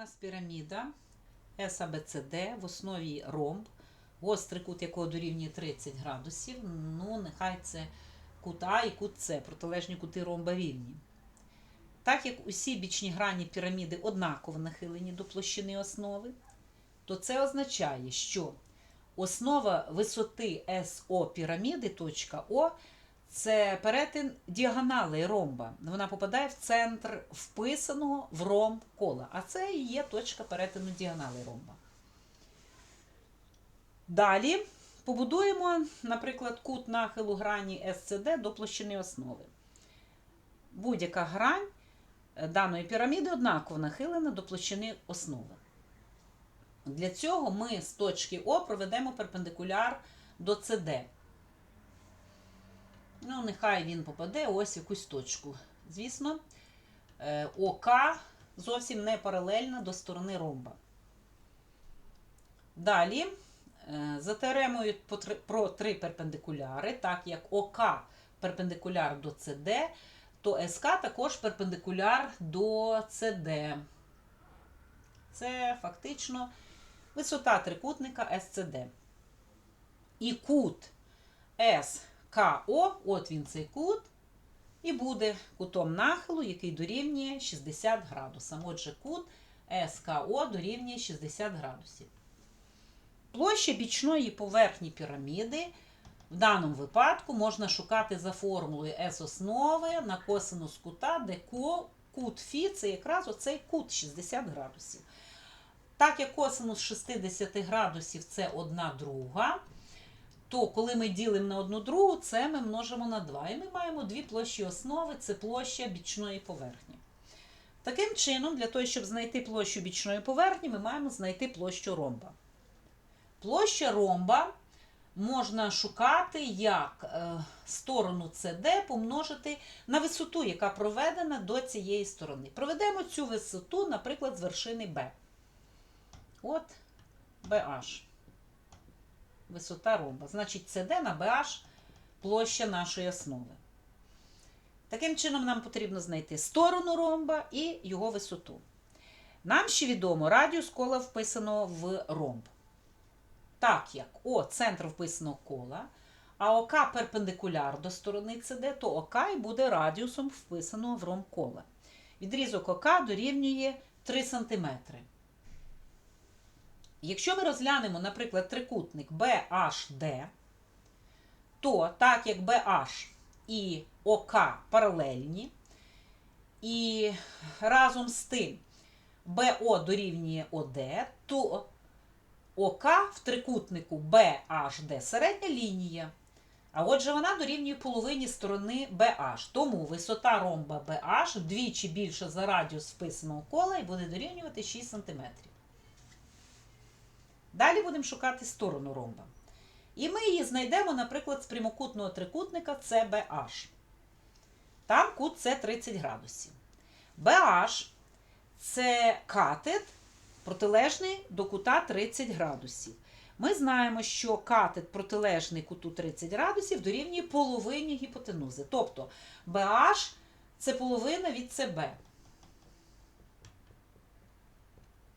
нас піраміда САБЦД, в основі ромб, гострий кут якого дорівнює 30 градусів. Ну, нехай це кут А і кут С, протилежні кути ромба рівні. Так як усі бічні грані піраміди однаково нахилені до площини основи, то це означає, що основа висоти СО піраміди, точка О, це перетин діагонали ромба. Вона попадає в центр вписаного в ромб кола. А це і є точка перетину діагонали ромба. Далі побудуємо, наприклад, кут нахилу грані СЦД до площини основи. Будь-яка грань е, даної піраміди однаково нахилена до площини основи. Для цього ми з точки О проведемо перпендикуляр до СД. Ну, нехай він попаде ось якусь точку. Звісно, е, ОК зовсім не паралельна до сторони ромба. Далі, е, за теоремою про три перпендикуляри, так як ОК перпендикуляр до СД, то СК також перпендикуляр до СД. Це фактично висота трикутника СЦД. І кут СКО, от він цей кут, і буде кутом нахилу, який дорівнює 60 градусам. Отже, кут СКО дорівнює 60 градусів. Площа бічної поверхні піраміди в даному випадку можна шукати за формулою S основи на косинус кута, де ко- кут Фі це якраз оцей кут 60 градусів. Так як косинус 60 градусів це одна друга, то коли ми ділимо на одну другу, це ми множимо на 2. І ми маємо дві площі основи це площа бічної поверхні. Таким чином, для того, щоб знайти площу бічної поверхні, ми маємо знайти площу ромба. Площа ромба можна шукати як е, сторону CD помножити на висоту, яка проведена до цієї сторони. Проведемо цю висоту, наприклад, з вершини B. От BH. Висота ромба. Значить, CD на BH площа нашої основи. Таким чином, нам потрібно знайти сторону ромба і його висоту. Нам ще відомо радіус кола вписано в ромб. Так як О центр вписано кола, а ОК перпендикуляр до сторони CD, то ОК і буде радіусом вписаного в ромб кола. Відрізок ОК дорівнює 3 см. Якщо ми розглянемо, наприклад, трикутник BHD, то так як BH і ОК паралельні, і разом з тим БО дорівнює ОД, то ОК в трикутнику BHD середня лінія. А отже, вона дорівнює половині сторони BH. Тому висота ромба BH вдвічі більша за радіус вписаного кола і буде дорівнювати 6 см. Далі будемо шукати сторону ромба. І ми її знайдемо, наприклад, з прямокутного трикутника CBH. Там кут це 30 градусів. BH це катет, протилежний до кута 30 градусів. Ми знаємо, що катет протилежний куту 30 градусів дорівнює половині гіпотенузи. Тобто BH це половина від CB.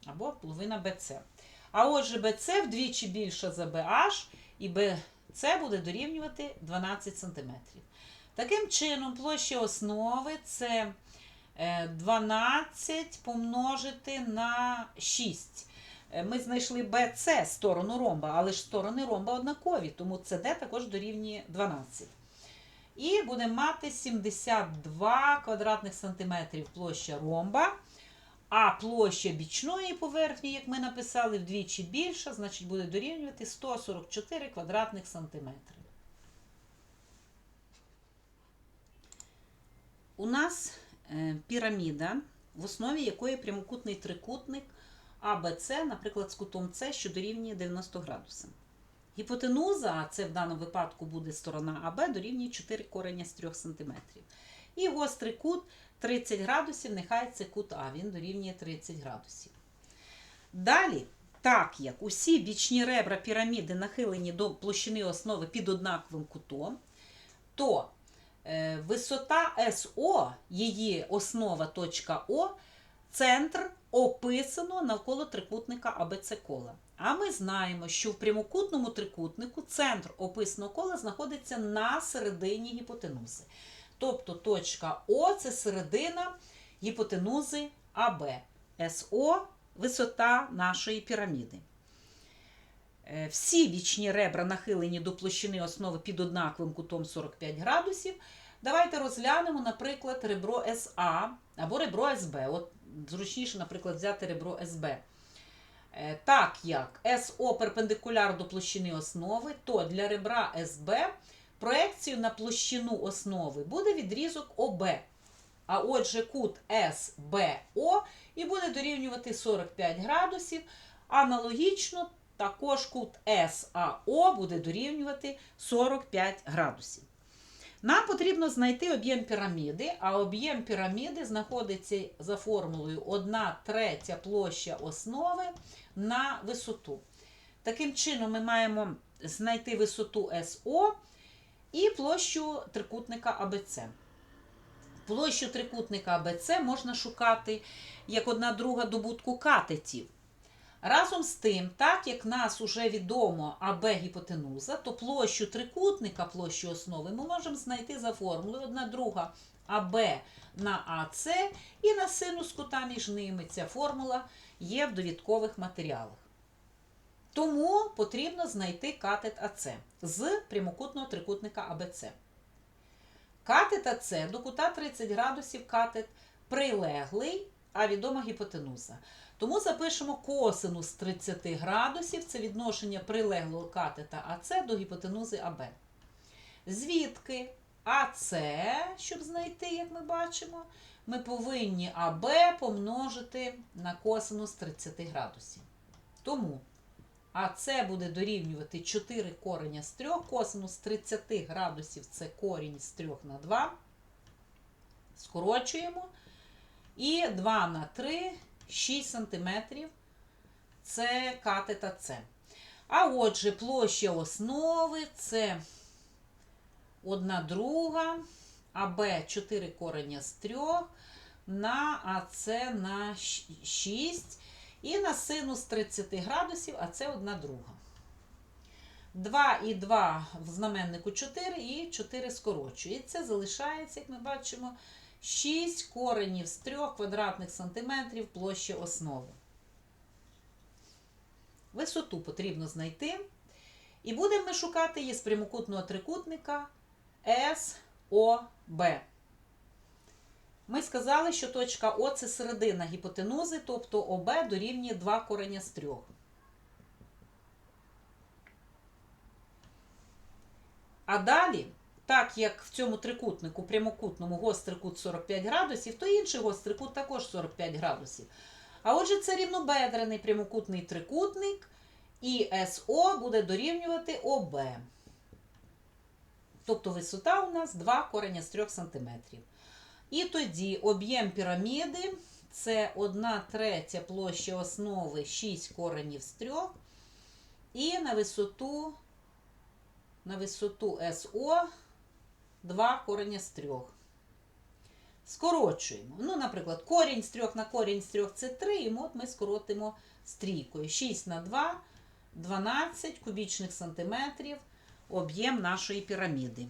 Або половина BC. А отже, BC вдвічі більше за BH, і BC буде дорівнювати 12 см. Таким чином, площа основи це е, 12 помножити на 6. Е, Ми знайшли BC сторону ромба, але ж сторони ромба однакові, тому CD також дорівнює 12. І будемо мати 72 квадратних сантиметрів площа ромба. А площа бічної поверхні, як ми написали, вдвічі більша, значить буде дорівнювати 144 квадратних сантиметри. У нас е, піраміда, в основі якої прямокутний трикутник АБЦ, наприклад, з кутом С, що дорівнює 90 градусів. Гіпотенуза, це в даному випадку буде сторона АБ, дорівнює 4 корення з 3 см. І гострий кут 30 градусів, нехай це кут А, він дорівнює 30 градусів. Далі, так як усі бічні ребра піраміди нахилені до площини основи під однаковим кутом, то е, висота СО, її основа точка О, центр описано навколо трикутника АБЦ кола. А ми знаємо, що в прямокутному трикутнику центр описаного кола знаходиться на середині гіпотенузи. Тобто точка О це середина гіпотенузи АБ. СО висота нашої піраміди. Е, Всі бічні ребра нахилені до площини основи під однаковим кутом 45 градусів. Давайте розглянемо, наприклад, ребро СА або ребро СБ. От зручніше, наприклад, взяти ребро СБ. Е, Так як СО перпендикуляр до площини основи, то для ребра СБ проекцію на площину основи буде відрізок ОБ. А отже, кут СБО і буде дорівнювати 45 градусів. Аналогічно також кут САО буде дорівнювати 45 градусів. Нам потрібно знайти об'єм піраміди, а об'єм піраміди знаходиться за формулою 1 третя площа основи на висоту. Таким чином, ми маємо знайти висоту СО і площу трикутника АБЦ. Площу трикутника АБЦ можна шукати як одна друга добутку катетів. Разом з тим, так як нас уже відомо АБ гіпотенуза, то площу трикутника, площу основи ми можемо знайти за формулою 1 друга АБ на АЦ і на синус кута між ними. Ця формула є в довідкових матеріалах. Тому потрібно знайти катет АЦ з прямокутного трикутника АБЦ. Катет АЦ до кута 30 градусів катет прилеглий, а відома гіпотенуза. Тому запишемо косинус 30 градусів, це відношення прилеглого катета АЦ до гіпотенузи АБ. Звідки АЦ, щоб знайти, як ми бачимо, ми повинні АБ помножити на косинус 30 градусів. Тому АЦ буде дорівнювати 4 кореня з 3, косинус 30 градусів це корінь з 3 на 2. Скорочуємо. І 2 на 3 6 см це катета С. А отже, площа основи це 1 друга, АБ 4 кореня з 3 на АЦ на 6 і на синус 30 градусів, а це 1 друга. 2 і 2 в знаменнику 4 і 4 скорочується. Залишається, як ми бачимо, 6 коренів з 3 квадратних сантиметрів площі основи. Висоту потрібно знайти. І будемо ми шукати її з прямокутного трикутника СОБ. Ми сказали, що точка О це середина гіпотенузи, тобто ОБ дорівнює 2 кореня з 3. А далі так як в цьому трикутнику, прямокутному гострий кут 45 градусів, то інший гострий кут також 45 градусів. А отже, це рівнобедрений прямокутний трикутник, і СО буде дорівнювати ОБ. Тобто висота у нас 2 кореня з 3 см. І тоді об'єм піраміди це 1 третя площа основи 6 коренів з 3. І на висоту, на висоту СО 2 корення з 3. Скорочуємо. Ну, наприклад, корінь з 3 на корінь з 3 це 3, і от ми скоротимо стрійкою. 6 на 2 12 кубічних сантиметрів об'єм нашої піраміди.